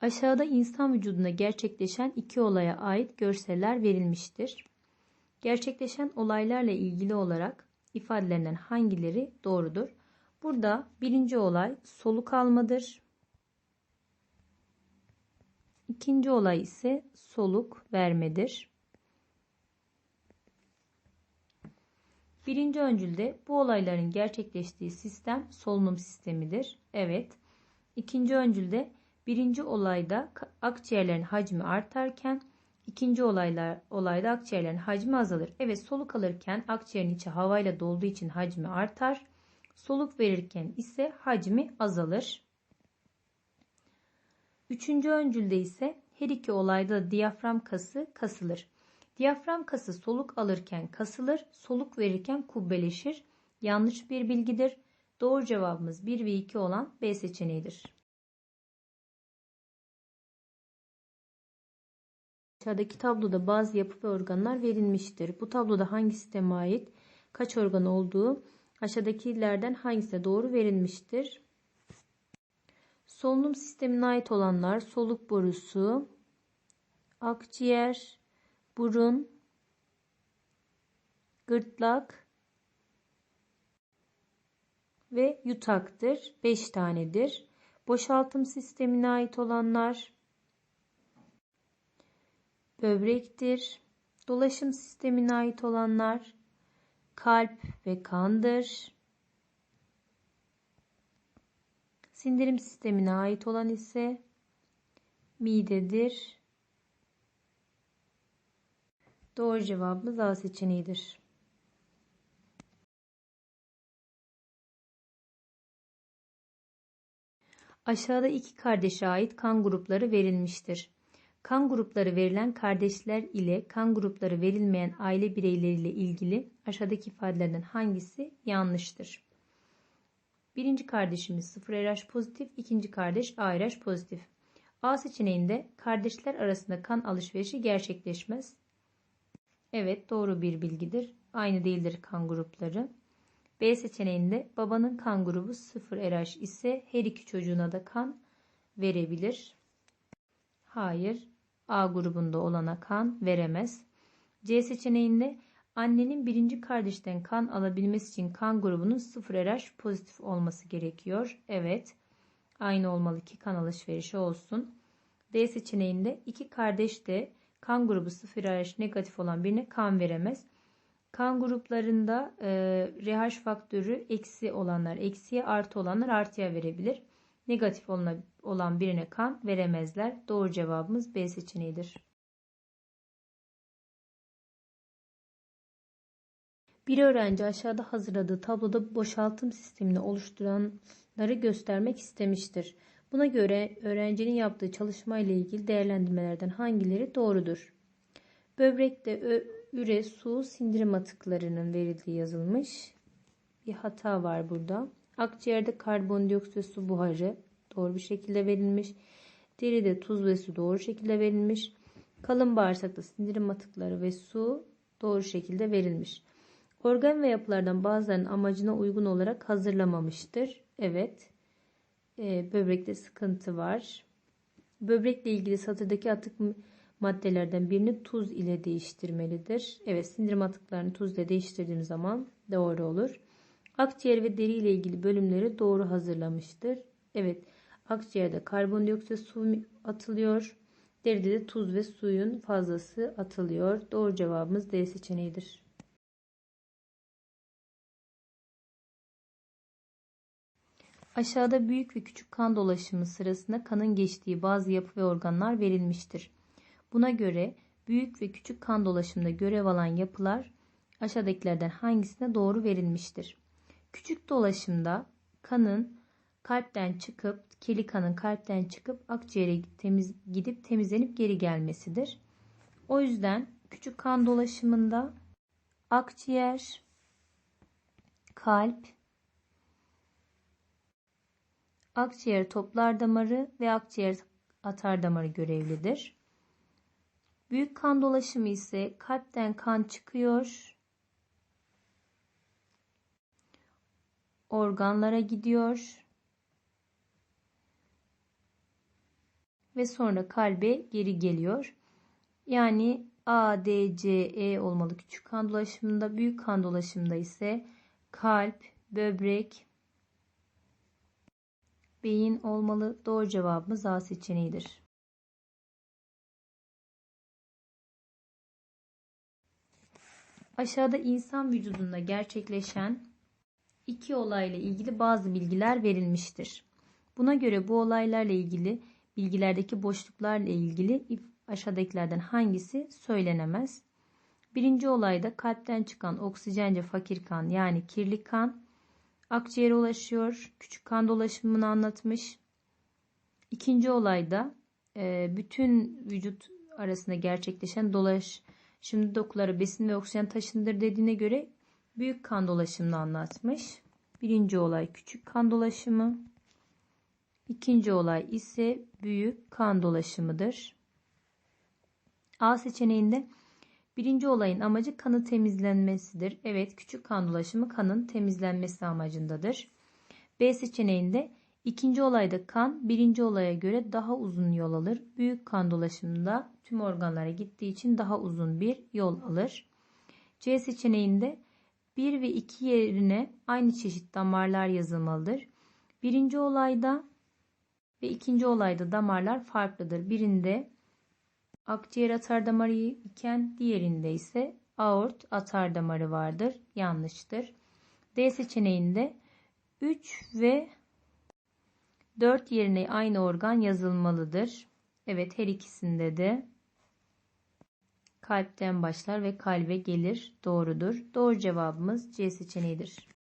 Aşağıda insan vücudunda gerçekleşen iki olaya ait görseller verilmiştir. Gerçekleşen olaylarla ilgili olarak ifadelerinden hangileri doğrudur? Burada birinci olay soluk almadır. İkinci olay ise soluk vermedir. Birinci öncülde bu olayların gerçekleştiği sistem solunum sistemidir. Evet. İkinci öncülde birinci olayda akciğerlerin hacmi artarken ikinci olaylar, olayda akciğerlerin hacmi azalır. Evet soluk alırken akciğerin içi havayla dolduğu için hacmi artar. Soluk verirken ise hacmi azalır. Üçüncü öncülde ise her iki olayda diyafram kası kasılır. Diyafram kası soluk alırken kasılır, soluk verirken kubbeleşir. Yanlış bir bilgidir. Doğru cevabımız 1 ve 2 olan B seçeneğidir. Aşağıdaki tabloda bazı yapı ve organlar verilmiştir. Bu tabloda hangi sisteme ait kaç organ olduğu aşağıdakilerden hangisine doğru verilmiştir? Solunum sistemine ait olanlar soluk borusu, akciğer, burun, gırtlak ve yutaktır. 5 tanedir. Boşaltım sistemine ait olanlar böbrektir. Dolaşım sistemine ait olanlar kalp ve kandır. Sindirim sistemine ait olan ise midedir. Doğru cevabımız A seçeneğidir. Aşağıda iki kardeşe ait kan grupları verilmiştir. Kan grupları verilen kardeşler ile kan grupları verilmeyen aile bireyleriyle ilgili aşağıdaki ifadelerden hangisi yanlıştır? Birinci kardeşimiz 0 RH pozitif, ikinci kardeş A RH pozitif. A seçeneğinde kardeşler arasında kan alışverişi gerçekleşmez. Evet doğru bir bilgidir. Aynı değildir kan grupları. B seçeneğinde babanın kan grubu 0 RH ise her iki çocuğuna da kan verebilir. Hayır. A grubunda olana kan veremez. C seçeneğinde annenin birinci kardeşten kan alabilmesi için kan grubunun 0 RH pozitif olması gerekiyor. Evet. Aynı olmalı ki kan alışverişi olsun. D seçeneğinde iki kardeş de kan grubu 0 RH negatif olan birine kan veremez. Kan gruplarında e, RH faktörü eksi olanlar eksiye artı olanlar artıya verebilir. Negatif olan, birine kan veremezler. Doğru cevabımız B seçeneğidir. Bir öğrenci aşağıda hazırladığı tabloda boşaltım sistemini oluşturanları göstermek istemiştir. Buna göre öğrencinin yaptığı çalışma ile ilgili değerlendirmelerden hangileri doğrudur? Böbrekte üre, su, sindirim atıklarının verildiği yazılmış. Bir hata var burada. Akciğerde karbondioksit su buharı doğru bir şekilde verilmiş. Deride tuz ve su doğru şekilde verilmiş. Kalın bağırsakta sindirim atıkları ve su doğru şekilde verilmiş. Organ ve yapılardan bazılarının amacına uygun olarak hazırlamamıştır. Evet. Ee, böbrekte sıkıntı var. Böbrekle ilgili satırdaki atık maddelerden birini tuz ile değiştirmelidir. Evet sindirim atıklarını tuz ile değiştirdiğim zaman doğru olur. Akciğer ve deri ile ilgili bölümleri doğru hazırlamıştır. Evet akciğerde karbondioksit su atılıyor. Deride de tuz ve suyun fazlası atılıyor. Doğru cevabımız D seçeneğidir. Aşağıda büyük ve küçük kan dolaşımı sırasında kanın geçtiği bazı yapı ve organlar verilmiştir. Buna göre büyük ve küçük kan dolaşımında görev alan yapılar aşağıdakilerden hangisine doğru verilmiştir? Küçük dolaşımda kanın kalpten çıkıp, kirli kanın kalpten çıkıp akciğere temiz, gidip temizlenip geri gelmesidir. O yüzden küçük kan dolaşımında akciğer, kalp, akciğer toplar damarı ve akciğer atar damarı görevlidir. Büyük kan dolaşımı ise kalpten kan çıkıyor. Organlara gidiyor. ve sonra kalbe geri geliyor. Yani A, D, C, E olmalı küçük kan dolaşımında. Büyük kan dolaşımında ise kalp, böbrek, beyin olmalı. Doğru cevabımız A seçeneğidir. Aşağıda insan vücudunda gerçekleşen iki olayla ilgili bazı bilgiler verilmiştir. Buna göre bu olaylarla ilgili bilgilerdeki boşluklarla ilgili aşağıdakilerden hangisi söylenemez? Birinci olayda kalpten çıkan oksijence fakir kan yani kirli kan akciğere ulaşıyor. Küçük kan dolaşımını anlatmış. İkinci olayda e, bütün vücut arasında gerçekleşen dolaşım dokulara besin ve oksijen taşındır dediğine göre büyük kan dolaşımını anlatmış. Birinci olay küçük kan dolaşımı. İkinci olay ise büyük kan dolaşımıdır. A seçeneğinde birinci olayın amacı kanı temizlenmesidir. Evet küçük kan dolaşımı kanın temizlenmesi amacındadır. B seçeneğinde ikinci olayda kan birinci olaya göre daha uzun yol alır. Büyük kan dolaşımında tüm organlara gittiği için daha uzun bir yol alır. C seçeneğinde 1 ve 2 yerine aynı çeşit damarlar yazılmalıdır. Birinci olayda ve ikinci olayda damarlar farklıdır. Birinde akciğer atar damarı iken diğerinde ise aort atar damarı vardır. Yanlıştır. D seçeneğinde 3 ve 4 yerine aynı organ yazılmalıdır. Evet her ikisinde de kalpten başlar ve kalbe gelir. Doğrudur. Doğru cevabımız C seçeneğidir.